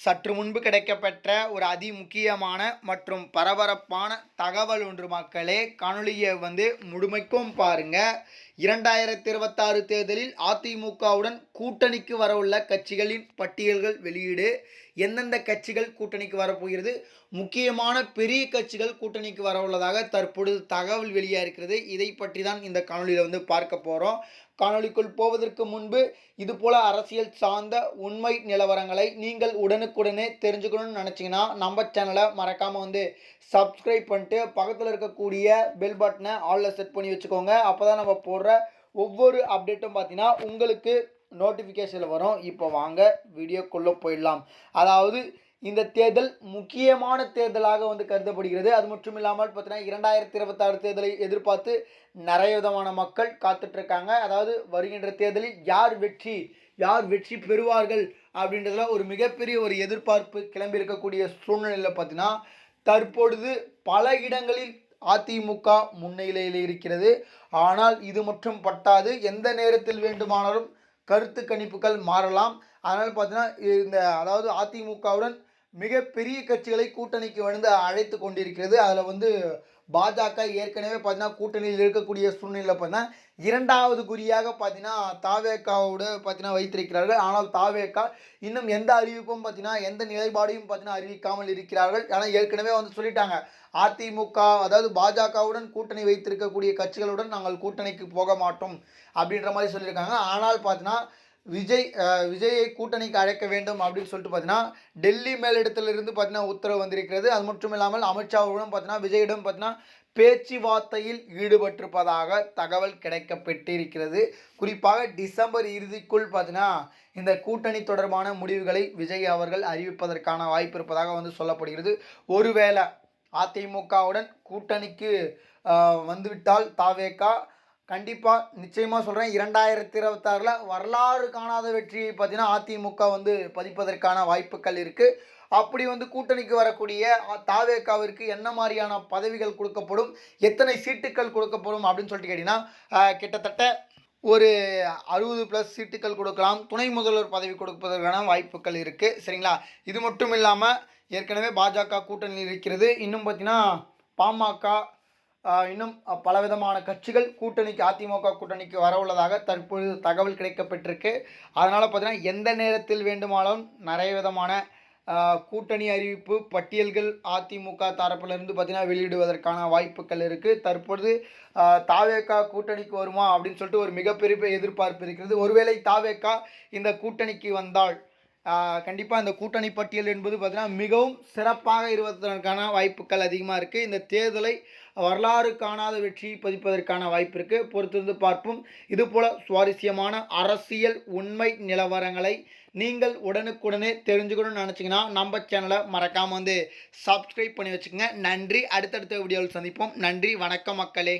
சற்று முன்பு கிடைக்கப்பெற்ற ஒரு அதி முக்கியமான மற்றும் பரபரப்பான தகவல் ஒன்று மக்களே காணொலியை வந்து முழுமைக்கும் பாருங்க. இரண்டாயிரத்தி இருபத்தாறு தேர்தலில் அதிமுகவுடன் கூட்டணிக்கு வரவுள்ள கட்சிகளின் பட்டியல்கள் வெளியீடு. எந்தெந்த கட்சிகள் கூட்டணிக்கு வரப்போகிறது? முக்கியமான பெரிய கட்சிகள் கூட்டணிக்கு வரவுள்ளதாக தற்பொழுது தகவல் வெளியாக இருக்கிறது இதை பற்றி தான் இந்த காணொலியில் வந்து பார்க்க போகிறோம் காணொளிக்குள் போவதற்கு முன்பு இதுபோல் அரசியல் சார்ந்த உண்மை நிலவரங்களை நீங்கள் உடனுக்குடனே தெரிஞ்சுக்கணும்னு நினச்சிங்கன்னா நம்ம சேனலை மறக்காமல் வந்து சப்ஸ்கிரைப் பண்ணிட்டு பக்கத்தில் இருக்கக்கூடிய பெல் பட்டனை ஆலில் செட் பண்ணி வச்சுக்கோங்க. அப்போ தான் நம்ம போடுற ஒவ்வொரு அப்டேட்டும் பார்த்தீங்கன்னா உங்களுக்கு நோட்டிஃபிகேஷனில் வரும். இப்போ வாங்க வீடியோக்குள்ளே போயிடலாம். அதாவது இந்த தேர்தல் முக்கியமான தேர்தலாக வந்து கருதப்படுகிறது. அது மட்டும் இல்லாமல் பார்த்தீங்கன்னா இரண்டாயிரத்தி இருபத்தாறு தேர்தலை எதிர்பார்த்து நிறைய விதமான மக்கள் காத்துட்ருக்காங்க. அதாவது வருகின்ற தேர்தலில் யார் வெற்றி யார் வெற்றி பெறுவார்கள் அப்படின்றதுல ஒரு மிகப்பெரிய ஒரு எதிர்பார்ப்பு கிளம்பியிருக்கக்கூடிய சூழ்நிலையில் பார்த்தீங்கன்னா தற்பொழுது பல இடங்களில் அதிமுக முன்னிலையில் இருக்கிறது. ஆனால் இது மட்டும் பட்டாது எந்த நேரத்தில் வேண்டுமானாலும் கருத்து கணிப்புகள் மாறலாம். அதனால் பார்த்தீங்கன்னா இந்த அதாவது அதிமுகவுடன் மிகப்பெரிய கட்சிகளை கூட்டணிக்கு வந்து அழைத்து கொண்டிருக்கிறது. அதில் வந்து பாஜக ஏற்கனவே பார்த்தீங்கன்னா கூட்டணியில் இருக்கக்கூடிய சூழ்நிலையில் பார்த்தீங்கன்னா இரண்டாவது குறியாக பார்த்தீங்கன்னா தாவேக்காவோட பார்த்தீங்கன்னா வைத்திருக்கிறார்கள். ஆனால் தாவேக்கா இன்னும் எந்த அறிவிப்பும் பார்த்தீங்கன்னா எந்த நிலைப்பாடையும் பார்த்தீங்கன்னா அறிவிக்காமல் இருக்கிறார்கள். ஆனால் ஏற்கனவே வந்து சொல்லிட்டாங்க. அதிமுக அதாவது பாஜகவுடன் கூட்டணி வைத்திருக்கக்கூடிய கட்சிகளுடன் நாங்கள் கூட்டணிக்கு போக மாட்டோம் அப்படின்ற மாதிரி சொல்லியிருக்காங்க. ஆனால் பார்த்தீங்கன்னா விஜய் விஜயை கூட்டணிக்கு அழைக்க வேண்டும் அப்படின்னு சொல்லிட்டு பார்த்தீங்கன்னா டெல்லி மேலிடத்திலிருந்து பார்த்தீங்கன்னா உத்தரவு வந்திருக்கிறது. அது மட்டும் இல்லாமல் அமித்ஷாவுடன் பார்த்தீங்கன்னா விஜயிடம் பார்த்தீங்கன்னா பேச்சுவார்த்தையில் ஈடுபட்டிருப்பதாக தகவல் கிடைக்கப்பட்டிருக்கிறது. குறிப்பாக டிசம்பர் இறுதிக்குள் பார்த்தீங்கன்னா இந்த கூட்டணி தொடர்பான முடிவுகளை விஜய் அவர்கள் அறிவிப்பதற்கான வாய்ப்பு இருப்பதாக வந்து சொல்லப்படுகிறது. ஒருவேளை அதிமுகவுடன் கூட்டணிக்கு வந்துவிட்டால் தாவேக்கா கண்டிப்பாக நிச்சயமாக சொல்கிறேன் இரண்டாயிரத்தி இருபத்தாறில் வரலாறு காணாத வெற்றி பார்த்திங்கன்னா அதிமுக வந்து பதிப்பதற்கான வாய்ப்புகள் இருக்குது அப்படி வந்து கூட்டணிக்கு வரக்கூடிய தாவேக்காவிற்கு என்ன மாதிரியான பதவிகள் கொடுக்கப்படும்? எத்தனை சீட்டுக்கள் கொடுக்கப்படும் அப்படின்னு சொல்லிட்டு கேட்டிங்கன்னா கிட்டத்தட்ட ஒரு அறுபது ப்ளஸ் சீட்டுகள் கொடுக்கலாம். துணை முதல்வர் பதவி கொடுப்பதற்கான வாய்ப்புகள் இருக்குது சரிங்களா? இது மட்டும் இல்லாமல் ஏற்கனவே பாஜக கூட்டணியில் இருக்கிறது. இன்னும் பார்த்தீங்கன்னா பாமக இன்னும் பலவிதமான கட்சிகள் கூட்டணிக்கு அதிமுக கூட்டணிக்கு வரவுள்ளதாக தற்பொழுது தகவல் கிடைக்கப்பட்டிருக்கு. அதனால் பார்த்தீங்கன்னா எந்த நேரத்தில் வேண்டுமானாலும் நிறைய விதமான கூட்டணி அறிவிப்பு பட்டியல்கள் அதிமுக தரப்பிலிருந்து பார்த்தீங்கன்னா வெளியிடுவதற்கான வாய்ப்புகள் இருக்குது தற்பொழுது தாவேக்கா கூட்டணிக்கு வருமா அப்படின்னு சொல்லிட்டு ஒரு மிகப்பெரிய எதிர்பார்ப்பு இருக்கிறது. ஒருவேளை தாவேக்கா இந்த கூட்டணிக்கு வந்தால் கண்டிப்பாக இந்த கூட்டணி பட்டியல் என்பது பார்த்திங்கன்னா மிகவும் சிறப்பாக இருப்பதற்கான வாய்ப்புகள் அதிகமாக இருக்குது இந்த தேர்தலை வரலாறு காணாத வெற்றி பதிப்பதற்கான வாய்ப்பு இருக்குது பொறுத்திருந்து பார்ப்போம். இதுபோல் சுவாரஸ்யமான அரசியல் உண்மை நிலவரங்களை நீங்கள் உடனுக்குடனே தெரிஞ்சுக்கணும்னு நினச்சிங்கன்னா நம்ம சேனலை மறக்காமல் வந்து சப்ஸ்கிரைப் பண்ணி வச்சுக்கோங்க. நன்றி. அடுத்தடுத்த வீடியோவில் சந்திப்போம். நன்றி. வணக்கம் மக்களே.